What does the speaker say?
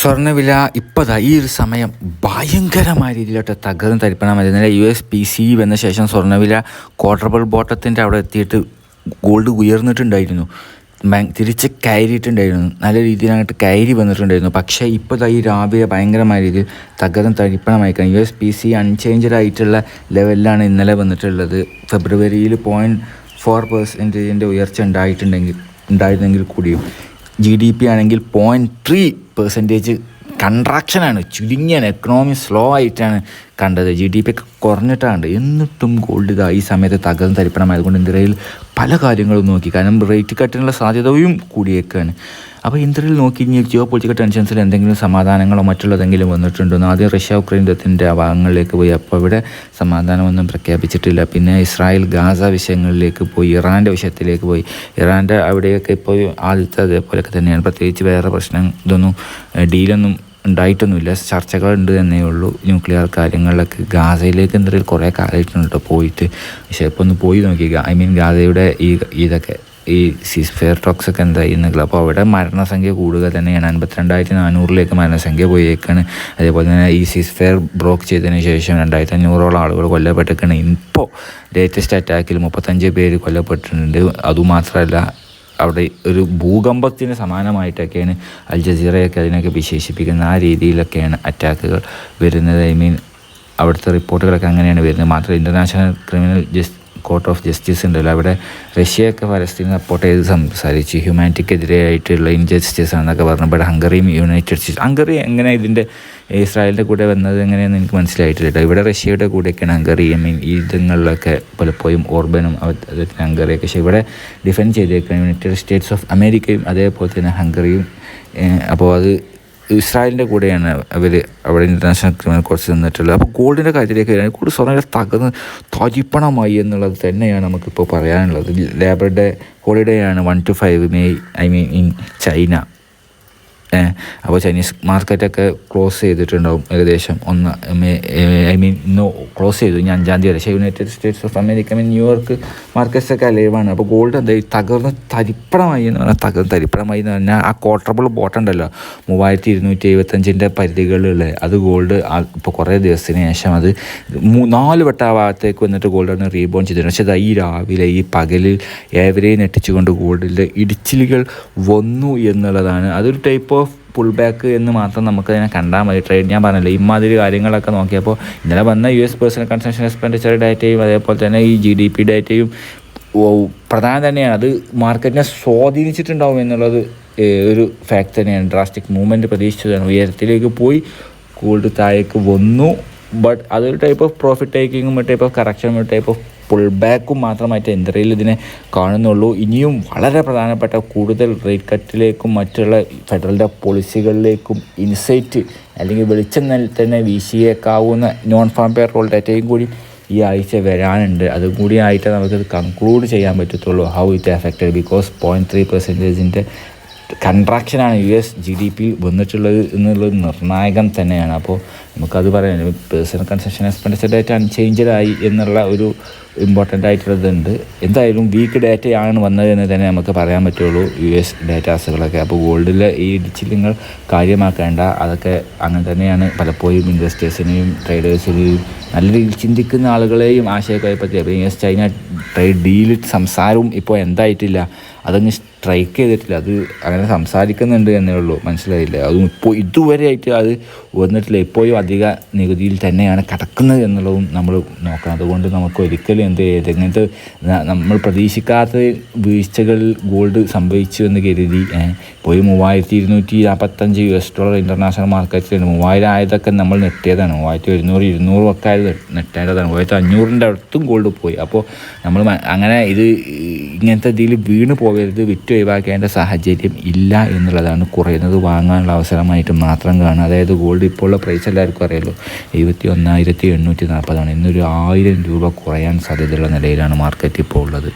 സ്വർണവില ഇപ്പോഴാ ഈ ഒരു സമയം ഭയങ്കരമായ രീതിയിലോട്ട് തകർന്ന് തരിപ്പണം ഇന്നലെ യു എസ് പി സി വന്ന ശേഷം സ്വർണവില ക്വാർട്ടർബിൾ ബോട്ടത്തിന്റെ അവിടെ എത്തിയിട്ട് ഗോൾഡ് ഉയർന്നിട്ടുണ്ടായിരുന്നു. തിരിച്ച് കയറിയിട്ടുണ്ടായിരുന്നു. നല്ല രീതിയിൽ അങ്ങോട്ട് കയറി വന്നിട്ടുണ്ടായിരുന്നു. പക്ഷേ ഇപ്പോൾ ഈ രാവിലെ ഭയങ്കരമായ രീതിയിൽ തകർന്ന് തരിപ്പണമായിരിക്കണം U S P C unchanged ആയിട്ടുള്ള ലെവലിലാണ് ഇന്നലെ വന്നിട്ടുള്ളത്. ഫെബ്രുവരിയിൽ പോയിന്റ് ഫോർ പെർസെന്റേജിന്റെ ഉയർച്ച ഉണ്ടായിട്ടുണ്ടെങ്കിൽ ഉണ്ടായിരുന്നെങ്കിൽ കൂടിയും. ജി ഡി പി ആണെങ്കിൽ പോയിന്റ് ത്രീ പെർസെന്റേജ് കൺട്രാക്ഷനാണ് ചുരുങ്ങിയാണ്. എക്കണോമി സ്ലോ ആയിട്ടാണ് കണ്ടത്. ജി ഡി പി ഒക്കെ കുറഞ്ഞിട്ടാണ്. എന്നിട്ടും ഗോൾഡ് ഇതാ ഈ സമയത്ത് തകർന്ന് തരിപ്പണമായതുകൊണ്ട് ഇന്ത്യയിൽ പല കാര്യങ്ങളും നോക്കി. കാരണം റേറ്റ് കട്ടിനുള്ള സാധ്യതയും കൂടിയേക്കാണ്. അപ്പോൾ ഇന്ത്യയിൽ നോക്കി ഇനി ജിയോ പൊളിറ്റിക്കൽ ടെൻഷൻസിൽ എന്തെങ്കിലും സമാധാനങ്ങളോ മറ്റുള്ളതെങ്കിലും വന്നിട്ടുണ്ടോ? ആദ്യം റഷ്യ ഉക്രൈൻ യുദ്ധത്തിന്റെ ഭാഗങ്ങളിലേക്ക് പോയി. അപ്പോൾ ഇവിടെ സമാധാനമൊന്നും പ്രഖ്യാപിച്ചിട്ടില്ല. പിന്നെ ഇസ്രായേൽ ഗാസ വിഷയങ്ങളിലേക്ക് പോയി. ഇറാന്റെ വിഷയത്തിലേക്ക് പോയി. ഇറാന്റെ അവിടെയൊക്കെ ഇപ്പോൾ ആദ്യത്തെ അതേപോലെയൊക്കെ തന്നെയാണ്. പ്രത്യേകിച്ച് വേറെ പ്രശ്നം ഇതൊന്നും ഡീലൊന്നും ഉണ്ടായിട്ടൊന്നുമില്ല. ചർച്ചകൾ ഉണ്ട് എന്നേ ഉള്ളൂ. ന്യൂക്ലിയർ കാര്യങ്ങളിലൊക്കെ. ഗാസയിലേക്ക് എന്തെങ്കിലും കുറേ കാലമായിട്ടുണ്ട് പോയിട്ട്. പക്ഷേ ഇപ്പോൾ ഒന്ന് പോയി നോക്കി ഐ മീൻ ഗാസയുടെ ഈ ഇതൊക്കെ. ഈ സിസ്ഫെയർ ടോക്സ് ഒക്കെ എന്തായി എന്നുള്ളത് അപ്പോൾ അവിടെ മരണസംഖ്യ കൂടുക തന്നെയാണ്. അൻപത്തിരണ്ടായിരത്തി നാനൂറിലേക്ക് മരണസംഖ്യ പോയേക്കാണ്. അതേപോലെ തന്നെ ഈ സിസ്ഫെയർ ബ്രോക്ക് ചെയ്തതിന് ശേഷം രണ്ടായിരത്തി അഞ്ഞൂറോളം ആളുകൾ കൊല്ലപ്പെട്ടിരിക്കുകയാണ്. ഇപ്പോൾ ലേറ്റസ്റ്റ് അറ്റാക്കിൽ മുപ്പത്തഞ്ച് പേര് കൊല്ലപ്പെട്ടിട്ടുണ്ട്. അതുമാത്രമല്ല അവിടെ ഒരു ഭൂകമ്പത്തിന് സമാനമായിട്ടൊക്കെയാണ് അൽ ജസീറയൊക്കെ അതിനൊക്കെ വിശേഷിപ്പിക്കുന്നത് ആ രീതിയിലൊക്കെയാണ് അറ്റാക്കുകൾ വരുന്നത്. ഐ മീൻ അവിടുത്തെ റിപ്പോർട്ടുകളൊക്കെ അങ്ങനെയാണ് വരുന്നത്. മാത്രമല്ല international criminal just court of justice ഉണ്ടല്ലോ. അവിടെ റഷ്യയൊക്കെ പലസ്തീനെ സപ്പോർട്ട് ചെയ്ത് സംസാരിച്ച്. ഹ്യൂമാനിറ്റിക്കെതിരെയായിട്ടുള്ള ഇൻജസ്റ്റിസ് ആണെന്നൊക്കെ പറഞ്ഞു. ഇവിടെ ഹംഗറിയും യുണൈറ്റഡ് സ്റ്റേറ്റ്സ് ഹംഗറി എങ്ങനെ ഇതിന്റെ ഇസ്രായേലിന്റെ കൂടെ വന്നത് എങ്ങനെയെന്ന് എനിക്ക് മനസ്സിലായിട്ടില്ല ഇവിടെ റഷ്യയുടെ കൂടെയൊക്കെയാണ് ഹംഗറി ഐ മീൻ ഈ ഇതങ്ങളിലൊക്കെ പലപ്പോഴും ഓർബനും അതുപോലെ ഹംഗറിയൊക്കെ പക്ഷേ ഇവിടെ ഡിഫെൻഡ് ചെയ്തേക്കാണ് യുണൈറ്റഡ് സ്റ്റേറ്റ്സ് ഓഫ് അമേരിക്കയും അതേപോലെ തന്നെ ഹംഗറിയും. അപ്പോൾ അത് ഇസ്രായേലിന്റെ കൂടെയാണ് അവർ അവിടെ ഇന്റർനാഷണൽ ക്രിമിനൽ കോർട്സ് നിന്നിട്ടുള്ളത്. അപ്പോൾ ഗോൾഡിന്റെ കാര്യത്തിലേക്ക് വരികയാണെങ്കിൽ കൂടുതൽ സ്വർണ തകർന്ന് തരിപ്പണമായി എന്നുള്ളത് തന്നെയാണ് നമുക്കിപ്പോൾ പറയാനുള്ളത്. ലേബർ ഡേ ഹോളിഡേ ആണ് one two five May I mean in China അപ്പോൾ ചൈനീസ് മാർക്കറ്റൊക്കെ ക്ലോസ് ചെയ്തിട്ടുണ്ടാവും ഏകദേശം ഒന്ന് ഐ മീൻ ഇന്ന് ക്ലോസ് ചെയ്തു ഞാൻ അഞ്ചാം തീയതി. പക്ഷേ United States of America mean New York മാർക്കറ്റ്സൊക്കെ അലൈവാണ്. അപ്പോൾ ഗോൾഡ് എന്താ തകർന്ന് തരിപ്പണമായി എന്ന് പറഞ്ഞാൽ തകർന്ന് തരിപ്പണമായി എന്ന് പറഞ്ഞാൽ ആ ക്വാർട്ടറബിൾ ബോട്ടുണ്ടല്ലോ മൂവായിരത്തി ഇരുന്നൂറ്റി എഴുപത്തഞ്ചിന്റെ പരിധികളിലുള്ളത് അത് ഗോൾഡ് ഇപ്പോൾ കുറേ ദിവസത്തിന് ശേഷം അത് നാല് വട്ട ഭാഗത്തേക്ക് വന്നിട്ട് ഗോൾഡ് ഒന്ന് റീബോൺ ചെയ്തിട്ടുണ്ട്. പക്ഷേ അത് ഈ രാവിലെ ഈ പകലിൽ ഏവരെയും നെട്ടിച്ചുകൊണ്ട് ഗോൾഡിന്റെ ഇടിച്ചിലുകൾ വന്നു എന്നുള്ളതാണ്. അതൊരു ടൈപ്പ് പുൾ ബാക്ക് എന്ന് മാത്രം നമുക്ക് അതിനെ കണ്ടാൽ മതി. ട്രേഡ് ഞാൻ പറഞ്ഞില്ല ഇമാതിരി കാര്യങ്ങളൊക്കെ നോക്കിയപ്പോൾ ഇന്നലെ വന്ന U S personal consumption expenditure ഡാറ്റയും അതേപോലെ തന്നെ ഈ ജി ഡി പി ഡാറ്റയും പ്രധാനം തന്നെയാണ്. അത് മാർക്കറ്റിനെ സ്വാധീനിച്ചിട്ടുണ്ടാവും എന്നുള്ളത് ഒരു ഫാക്ട് തന്നെയാണ്. ഡ്രാസ്റ്റിക് മൂവ്മെന്റ് പ്രതീക്ഷിച്ചതാണ്. ഉയരത്തിലേക്ക് പോയി കൂടുതൽ താഴേക്ക് വന്നു. ബട്ട് അതൊരു ടൈപ്പ് ഓഫ് പ്രോഫിറ്റ് ടേക്കിങ്ങും ടൈപ്പ് ഓഫ് കറക്ഷനും ടൈപ്പ് ഓഫ് പുൾ ബാക്കും മാത്രമായിട്ട് എന്തരയിൽ ഇതിനെ കാണുന്നുള്ളൂ. ഇനിയും വളരെ പ്രധാനപ്പെട്ട കൂടുതൽ റേറ്റ് കട്ടിലേക്കും മറ്റുള്ള ഫെഡറലിന്റെ പോളിസികളിലേക്കും ഇൻസൈറ്റ് അല്ലെങ്കിൽ വെളിച്ചം തന്നെ വീശിയേക്കാവുന്ന നോൺ ഫാം പെയർ റോൾ ഡാറ്റയും കൂടി ഈ ആഴ്ച വരാനുണ്ട്. അതും കൂടി ആയിട്ട് നമുക്കത് കൺക്ലൂഡ് ചെയ്യാൻ പറ്റത്തുള്ളൂ how it affected because point three പെർസെന്റേജിന്റെ കൺട്രാക്ഷനാണ് U S G D P വന്നിട്ടുള്ളത് എന്നുള്ളത് നിർണായകം തന്നെയാണ്. അപ്പോൾ നമുക്കത് പറയാൻ personal conception expenditure date unchanged ആയി എന്നുള്ള ഒരു ഇമ്പോർട്ടന്റ് ആയിട്ടുള്ളതുണ്ട്. എന്തായാലും വീക്ക് ഡാറ്റയാണ് വന്നതെന്ന് തന്നെ നമുക്ക് പറയാൻ പറ്റുള്ളൂ. യു എസ് ഡാറ്റാസുകളൊക്കെ അപ്പോൾ ഗോൾഡിൽ ഈ ഇടിച്ചിൽ കാര്യമാക്കേണ്ട. അതൊക്കെ അങ്ങനെ തന്നെയാണ് പലപ്പോഴും ഇൻവെസ്റ്റേഴ്സിനെയും ട്രേഡേഴ്സിനെയും നല്ല രീതിയിൽ ചിന്തിക്കുന്ന ആളുകളെയും ആശയക്കുഴപ്പത്തി അപ്പോൾ U S China trade deal സംസാരവും ഇപ്പോൾ എന്തായിട്ടില്ല. അതങ്ങ് സ്ട്രൈക്ക് ചെയ്തിട്ടില്ല. അത് അങ്ങനെ സംസാരിക്കുന്നുണ്ട് എന്നേ ഉള്ളൂ. മനസ്സിലായില്ല? അതും ഇപ്പോൾ ഇതുവരെ ആയിട്ട് അത് വന്നിട്ടില്ല. ഇപ്പോഴും അധിക നികുതിയിൽ തന്നെയാണ് കിടക്കുന്നത് എന്നുള്ളതും നമ്മൾ നോക്കണം. അതുകൊണ്ട് നമുക്ക് ഒരിക്കലും എന്ത് ചെയ്ത്? ഇങ്ങനത്തെ നമ്മൾ പ്രതീക്ഷിക്കാത്ത വീഴ്ചകൾ ഗോൾഡ് സംഭവിച്ചു എന്ന് കരുതി. പോയി മൂവായിരത്തി ഇരുന്നൂറ്റി നാൽപ്പത്തഞ്ച് യു എസ് ഡോളർ ഇന്റർനാഷണൽ മാർക്കറ്റിലുണ്ട് മൂവായിരം ആയതൊക്കെ നമ്മൾ നെട്ടിയതാണ്. മൂവായിരത്തി ഒരുന്നൂറ് ഇരുന്നൂറും ഒക്കെ ആയത് നെട്ടേണ്ടതാണ്. മൂവായിരത്തി അഞ്ഞൂറിന്റെ അടുത്തും ഗോൾഡ് പോയി. അപ്പോൾ നമ്മൾ അങ്ങനെ ഇത് ഇങ്ങനത്തെ ഇതിൽ വീണ് പോകരുത് വിറ്റ് ഒഴിവാക്കേണ്ട സാഹചര്യം ഇല്ല എന്നുള്ളതാണ്. കുറയുന്നത് വാങ്ങാനുള്ള അവസരമായിട്ട് മാത്രം കാണുക. അതായത് ഗോൾഡ് ഇപ്പോഴുള്ള പ്രൈസ് എല്ലാവർക്കും അറിയാമല്ലോ എഴുപത്തി ഒന്നായിരത്തി എണ്ണൂറ്റി നാൽപ്പതാണ് ഇന്നൊരു ആയിരം രൂപ കുറയാൻ സാധ്യതയുള്ള നിലയിലാണ് മാർക്കറ്റ് ഇപ്പോൾ ഉള്ളത്